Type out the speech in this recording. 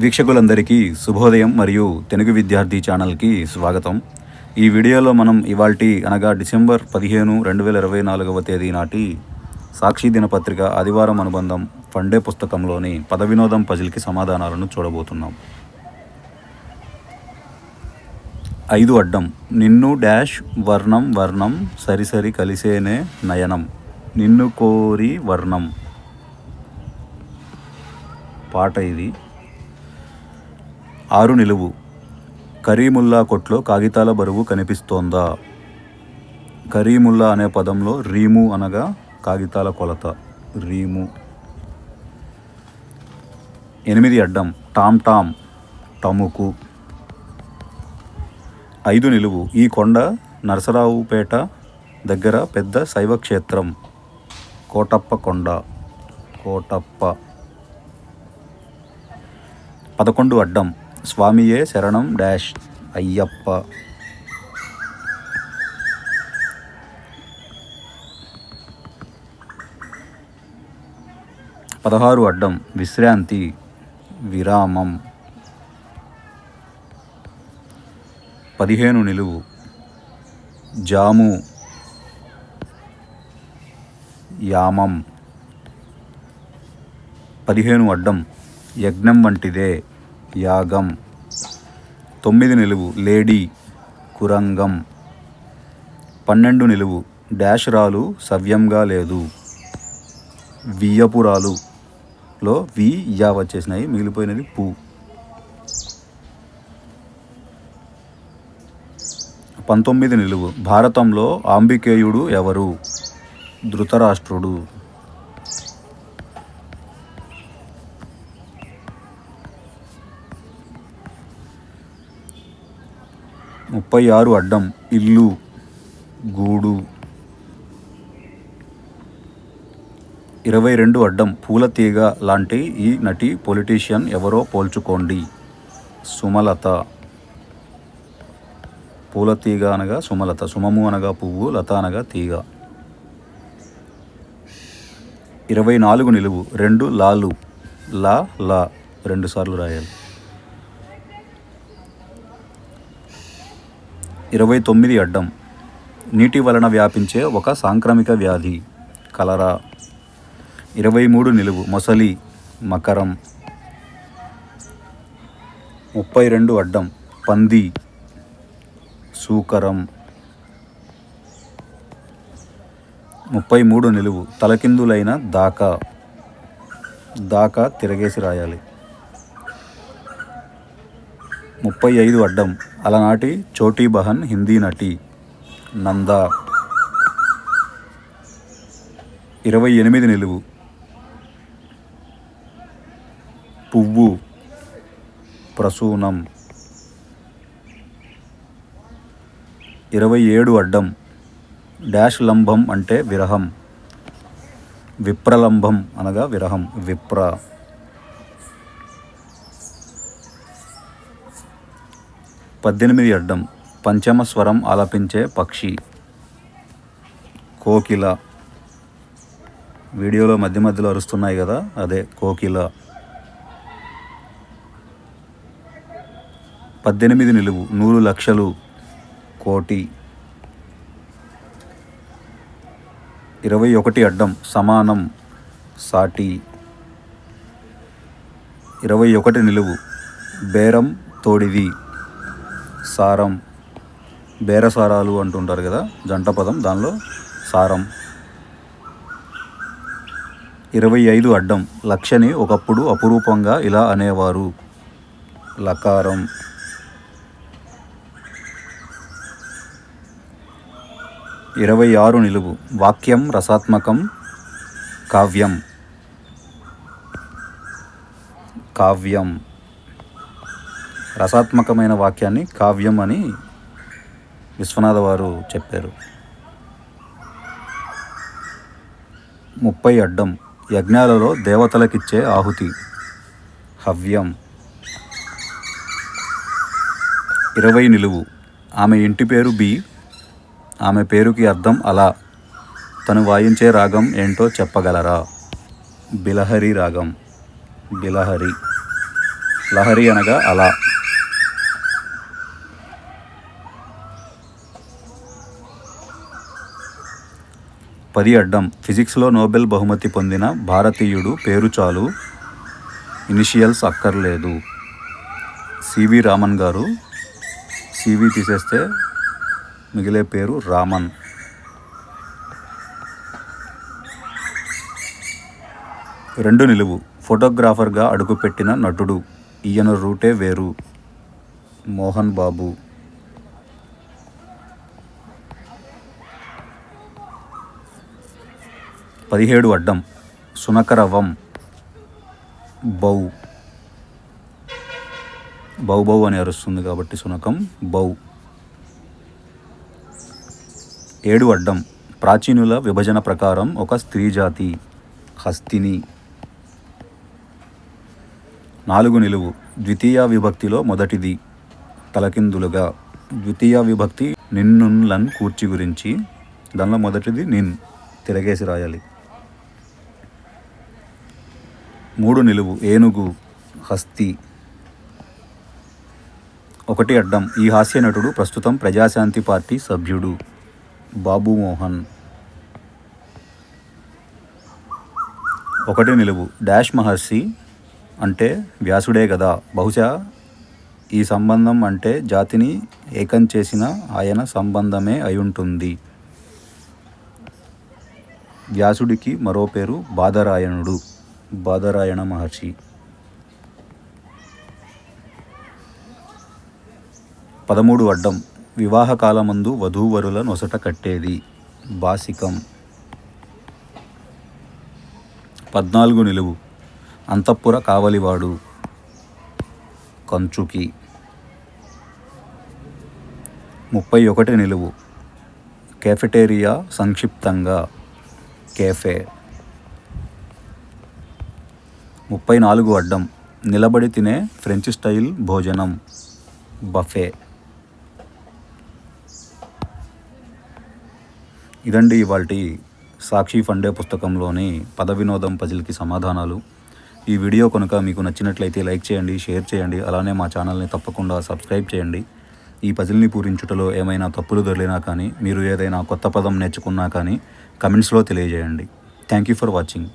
వీక్షకులందరికీ శుభోదయం మరియు తెలుగు విద్యార్థి ఛానల్కి స్వాగతం. ఈ వీడియోలో మనం ఇవాల్టి అనగా డిసెంబర్ పదిహేను రెండు వేల ఇరవై నాలుగవ తేదీ నాటి సాక్షి దినపత్రిక ఆదివారం అనుబంధం ఫండే పుస్తకంలోని పద వినోదం పజిల్కి సమాధానాలను చూడబోతున్నాం. ఐదు అడ్డం. నిన్ను డాష్ వర్ణం వర్ణం సరిసరి కలిసేనే నయనం. నిన్ను కోరి వర్ణం. పాట ఇది. ఆరు నిలువు. కరీముల్లా కొట్లో కాగితాల బరువు కనిపిస్తోందా? కరీముల్లా అనే పదంలో రీము అనగా కాగితాల కొలత. రీము. ఎనిమిది అడ్డం. Tom Tom. టముకు ఐదు నిలువు. ఈ కొండ నరసరావుపేట దగ్గర పెద్ద శైవ క్షేత్రం కోటప్ప కొండ. కోటప్ప. పదకొండు అడ్డం. స్వామియే శరణం డాష్. అయ్యప్ప. పదహారు అడ్డం. విశ్రాంతి. విరామం. పదిహేను నిలువు. జాము. యామం. పదిహేను అడ్డం. యజ్ఞం వంటిదే. యాగం. తొమ్మిది నిలువు లేడీ కురంగం. పన్నెండు నిలువు డాష్ రాలు సవ్యంగా లేదు. వియ్యపురాలులో వి యా వచ్చేసినాయి మిగిలిపోయినది పు. పంతొమ్మిది నిలువు భారతంలో ఆంబికేయుడు ఎవరు? ధృతరాష్ట్రుడు. ముప్పై ఆరు అడ్డం. ఇల్లు గూడు. ఇరవై రెండు అడ్డం. పూల తీగ లాంటి ఈ నటి పొలిటీషియన్ ఎవరో పోల్చుకోండి. సుమలత. పూల తీగ అనగా సుమలత. సుమము అనగా పువ్వు లత అనగా తీగ. ఇరవై నాలుగు నిలువు. రెండు లాలు. లా లా. రెండు సార్లు రాయాలి. ఇరవై తొమ్మిది అడ్డం. నీటి వలన వ్యాపించే ఒక సాంక్రమిక వ్యాధి కలరా. ఇరవై మూడు నిలువు మొసలి మకరం. ముప్పై రెండు అడ్డం పంది సూకరం. ముప్పై మూడు నిలువు తలకిందులైన దాకా. దాకా తిరగేసి రాయాలి. ముప్పై ఐదు అడ్డం అలనాటి చోటీ బహన్ హిందీ నటి నందా. ఇరవై ఎనిమిది నిలువు. పువ్వు ప్రసూనం. ఇరవై ఏడు అడ్డం డాష్ లంబం అంటే విరహం. విప్రలంబం అనగా విరహం. విప్ర. పద్దెనిమిది అడ్డం పంచమ స్వరం ఆలపించే పక్షి. కోకిల. వీడియోలో మధ్య మధ్యలో అరుస్తున్నాయి కదా అదే కోకిల. పద్దెనిమిది నిలువు నూరు లక్షలు కోటి. ఇరవై ఒకటి అడ్డం సమానం సాటి. ఇరవై ఒకటి నిలువు బేరం తోడిది. సారం బేరసారాలు అంటుంటారు కదా జంట పదం దానిలో సారం. ఇరవై ఐదు అడ్డం లక్షని ఒకప్పుడు అపురూపంగా ఇలా అనేవారు. లకారం. ఇరవై ఆరు నిలువు వాక్యం రసాత్మకం కావ్యం. కావ్యం. రసాత్మకమైన వాక్యాన్ని కావ్యం అని విశ్వనాథ వారు చెప్పారు. ముప్పై అడ్డం. యజ్ఞాలలో దేవతలకిచ్చే ఆహుతి. హవ్యం. ఇరవై నిలువు. ఆమె ఇంటి పేరు బి. ఆమె పేరుకి అర్థం అలా. తను వాయించే రాగం ఏంటో చెప్పగలరా? బిలహరి రాగం. బిలహరి. లహరి అనగా అలా. పది అడ్డం ఫిజిక్స్లో నోబెల్ బహుమతి పొందిన భారతీయుడు పేరు చాలు. ఇనిషియల్స్ అక్కర్లేదు. సివి రామన్ గారు. సివి తీసేస్తే మిగిలే పేరు రామన్. రెండు నిలువు. ఫోటోగ్రాఫర్గా అడుగుపెట్టిన నటుడు. ఈయన రూటే వేరు. మోహన్ బాబు. పదిహేడు అడ్డం సునకరవం. బౌ. బౌ బౌ అని అరుస్తుంది కాబట్టి సునకం బౌ. ఏడు అడ్డం ప్రాచీనుల విభజన ప్రకారం ఒక స్త్రీ జాతి హస్తిని. నాలుగు నిలువు ద్వితీయ విభక్తిలో మొదటిది తలకిందులుగా. ద్వితీయ విభక్తి నిన్నున్లన్ కూర్చి గురించి దానిలో మొదటిది నిన్ తిరగేసి రాయాలి. మూడు నిలువు ఏనుగు హస్తి. ఒకటి అడ్డం ఈ హాస్య నటుడు ప్రస్తుతం ప్రజాశాంతి పార్టీ సభ్యుడు బాబు మోహన్. ఒకటి నిలువు డాష్ మహర్షి అంటే వ్యాసుడే కదా బహుశా ఈ సంబంధం అంటే జాతిని ఏకం చేసిన ఆయన సంబంధమే అయుంటుంది వ్యాసుడికి మరో పేరు బాదరాయణుడు. బాదరాయణ మహర్షి. పదమూడు అడ్డం వివాహ కాలమందు వధూవరుల నొసట కట్టేది బాసికం. పద్నాలుగు నిలువు అంతఃపుర కావలివాడు కంచుకి. ముప్పై ఒకటి నిలువు కెఫెటేరియా సంక్షిప్తంగా కేఫే. ముప్పై నాలుగు అడ్డం. నిలబడి తినే ఫ్రెంచ్ స్టైల్ భోజనం. బఫే ఇదండి ఇవాళ సాక్షి ఫండే పుస్తకంలోని పద వినోదం పజిల్కి సమాధానాలు. ఈ వీడియో కనుక మీకు నచ్చినట్లయితే లైక్ చేయండి షేర్ చేయండి అలానే మా ఛానల్ని తప్పకుండా సబ్స్క్రైబ్ చేయండి. ఈ పజిల్ని పూరించుటలో ఏమైనా తప్పులు దొరికినా కానీ మీరు ఏదైనా కొత్త పదం నేర్చుకున్నా కానీ కమెంట్స్లో తెలియజేయండి. Thank you for watching